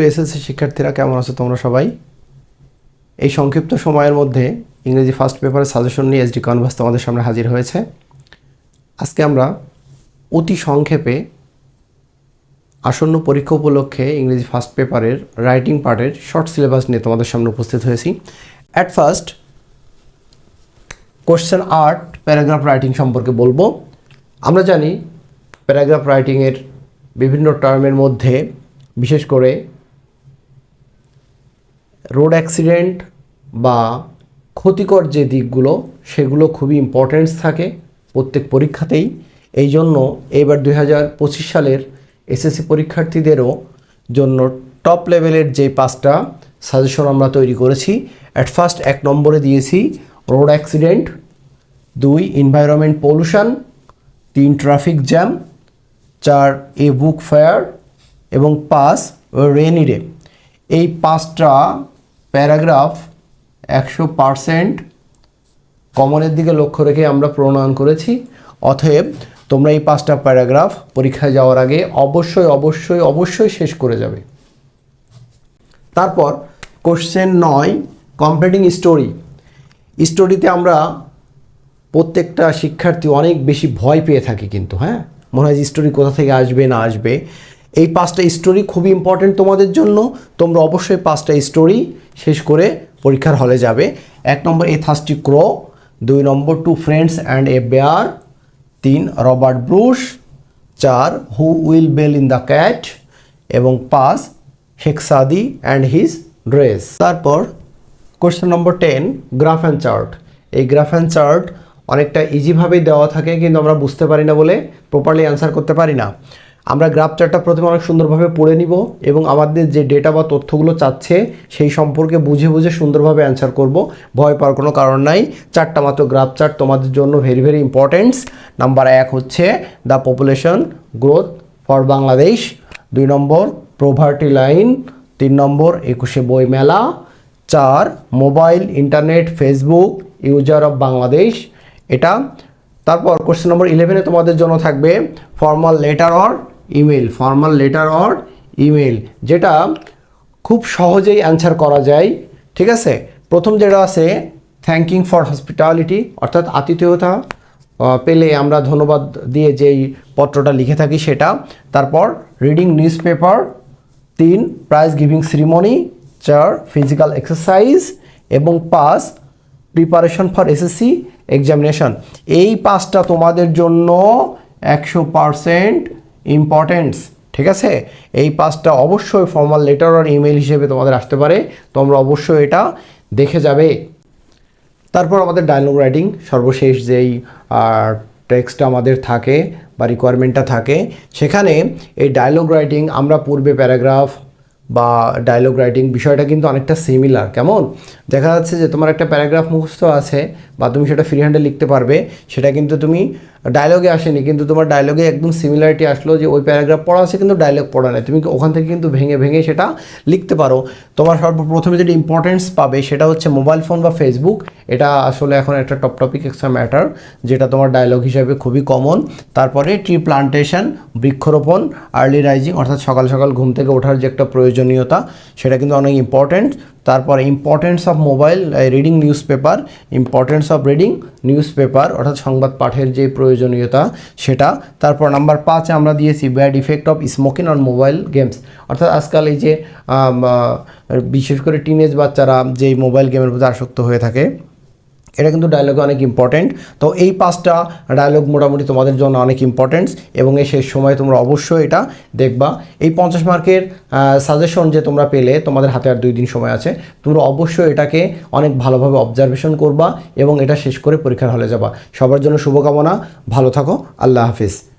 সুপ্রিয় এসএসসি শিক্ষার্থীরা কেমন আছো তোমরা সবাই? এই সংক্ষিপ্ত সময়ের মধ্যে ইংরেজি ফার্স্ট পেপারের সাজেশন নিয়ে এসডি কনভার্স তোমাদের সামনে হাজির হয়েছে। আজকে আমরা অতি সংক্ষেপে আসন্ন পরীক্ষা উপলক্ষে ইংরেজি ফার্স্ট পেপারের রাইটিং পার্টের শর্ট সিলেবাস নিয়ে তোমাদের সামনে উপস্থিত হয়েছি। At first question art paragraph writing সম্পর্কে বলব। আমরা জানি প্যারাগ্রাফ রাইটিংয়ের বিভিন্ন টার্মের মধ্যে বিশেষ করে রোড অ্যাক্সিডেন্ট বা ক্ষতিকর যে দিকগুলো, সেগুলো খুবই ইম্পর্টেন্স থাকে প্রত্যেক পরীক্ষাতেই। এই জন্য এবার দুই হাজার পঁচিশ সালের এসএসসি পরীক্ষার্থীদেরও জন্য টপ লেভেলের যে পাঁচটা সাজেশন আমরা তৈরি করেছি অ্যাট ফার্স্ট এক নম্বরে দিয়েছি রোড অ্যাক্সিডেন্ট দুই এনভায়রনমেন্ট পলিউশন তিন ট্রাফিক জ্যাম চার এ বুক ফায়ার এবং পাঁচ রেনি ডে এই পাঁচটা প্যারাগ্রাফ একশো পারসেন্ট কমনের দিকে লক্ষ্য রেখে আমরা প্রণয়ন করেছি। অতএব তোমরা এই পাঁচটা প্যারাগ্রাফ পরীক্ষায় যাওয়ার আগে অবশ্যই অবশ্যই অবশ্যই শেষ করে যাবে। তারপর কোশ্চেন নয় কমপ্লিটিং স্টোরি স্টোরিতে আমরা প্রত্যেকটা শিক্ষার্থী অনেক বেশি ভয় পেয়ে থাকে কিন্তু হ্যাঁ? মনে হয় স্টোরি কোথা থেকে আসবে, না আসবে। এই পাঁচটা স্টোরি খুবই ইম্পর্টেন্ট তোমাদের জন্য। তোমরা অবশ্যই পাঁচটা স্টোরি শেষ করে পরীক্ষার হলে যাবে। এক নম্বর এ থার্স্টি ক্রো দুই number two friends and a bear তিন রবার্ট ব্রুশ চার who will bell in the cat এবং পাঁচ Sheikh Saadi and his dress তারপর question number ten graph and chart এই গ্রাফ অ্যান্ড চার্ট অনেকটা ইজিভাবেই দেওয়া থাকে, কিন্তু আমরা বুঝতে পারি না বলে প্রপারলি অ্যান্সার করতে পারি না। আমরা গ্রাফ চার্টটা প্রথমে অনেক সুন্দরভাবে পড়ে নিব এবং আমাদের যে ডেটা বা তথ্যগুলো চাচ্ছে, সেই সম্পর্কে বুঝে বুঝে সুন্দরভাবে অ্যান্সার করব। ভয় পাওয়ার কোনো কারণ নাই। চারটা মাত্র গ্রাফ চার্ট তোমাদের জন্য ভেরি ভেরি ইম্পর্টেন্টস নাম্বার এক হচ্ছে the population growth for Bangladesh দুই নম্বর প্রভার্টি লাইন তিন নম্বর, একুশে বই মেলা চার mobile internet Facebook user of Bangladesh এটা, তারপর কোশ্চেন নম্বর ইলেভেনে তোমাদের জন্য থাকবে formal letter or email formal letter or email, যেটা খুব সহজেই অ্যান্সার করা যায়, ঠিক আছে? প্রথম যেটা আছে থ্যাঙ্কিং ফর হসপিটালিটি অর্থাৎ আতিথেয়তা পেলে আমরা ধন্যবাদ দিয়ে যেই পত্রটা লিখে থাকি সেটা। তারপর রিডিং নিউজ পেপার তিন প্রাইজ গিভিং সেরিমনি চার ফিজিক্যাল এক্সারসাইজ এবং পাঁচ প্রিপারেশন ফর এসএসসি এক্সামিনেশন এই পাঁচটা তোমাদের জন্য একশো পারসেন্ট ইম্পর্টেন্টস ঠিক আছে? এই পাঁচটা অবশ্যই ফর্মাল লেটার আর ইমেল হিসেবে তোমাদের আসতে পারে। তোমরা অবশ্যই এটা দেখে যাবে। তারপর আমাদের ডায়লগ রাইটিং সর্বশেষ যেই টেক্সটটা আমাদের থাকে বা রিকোয়ারমেন্টটা থাকে, সেখানে এই ডায়লগ রাইটিং আমরা পূর্বে প্যারাগ্রাফ বা ডায়লগ রাইটিং বিষয়টা কিন্তু অনেকটা সিমিলার কেমন? দেখা যাচ্ছে যে তোমার একটা প্যারাগ্রাফ মুখস্থ আছে বা তুমি সেটা ফ্রি হ্যান্ডে লিখতে পারবে, সেটা কিন্তু তুমি ডায়লগে আসেনি, কিন্তু তোমার ডায়লগে একদম সিমিলারিটি আসলো যে ওই প্যারাগ্রাফ পড়া আছে কিন্তু ডায়লগ পড়া নেই। তুমি ওখান থেকে কিন্তু ভেঙে ভেঙে সেটা লিখতে পারো। তোমার সর্বপ্রথমে যেটা ইম্পর্টেন্স পাবে সেটা হচ্ছে মোবাইল ফোন বা ফেসবুক এটা আসলে এখন একটা টপ টপিক এক্সট্রা ম্যাটার যেটা তোমার ডায়লগ হিসাবে খুবই কমন তারপরে ট্রি প্লান্টেশন বৃক্ষরোপণ আর্লি রাইজিং অর্থাৎ সকাল সকাল ঘুম থেকে ওঠার যে একটা প্রয়োজনীয়তা, সেটা কিন্তু অনেক ইম্পর্ট্যান্ট তারপরে importance of mobile reading newspaper importance of reading newspaper অর্থাৎ সংবাদ পাঠের যে প্রয়োজনীয়তা সেটা। তারপর নাম্বার পাঁচে আমরা দিয়েছি bad effect of smoking on mobile games অর্থাৎ আজকাল এই যে বিশেষ করে টিনেজ বাচ্চারা যেই মোবাইল গেমের প্রতি আসক্ত হয়ে থাকে এটা কিন্তু ডায়লগে অনেক ইম্পর্টেন্ট তো এই পাঁচটা ডায়লগ মোটামুটি তোমাদের জন্য অনেক ইম্পর্টেন্টস এবং এই শেষ সময় তোমরা অবশ্যই এটা দেখবা। এই পঞ্চাশ মার্কের সাজেশন যে তোমরা পেলে, তোমাদের হাতে আর দুই দিন সময় আছে, তোমরা অবশ্যই এটাকে অনেক ভালোভাবে অবজারভেশন করবা এবং এটা শেষ করে পরীক্ষার হলে যাবা। সবার জন্য শুভকামনা, ভালো থাকো, আল্লাহ হাফিজ।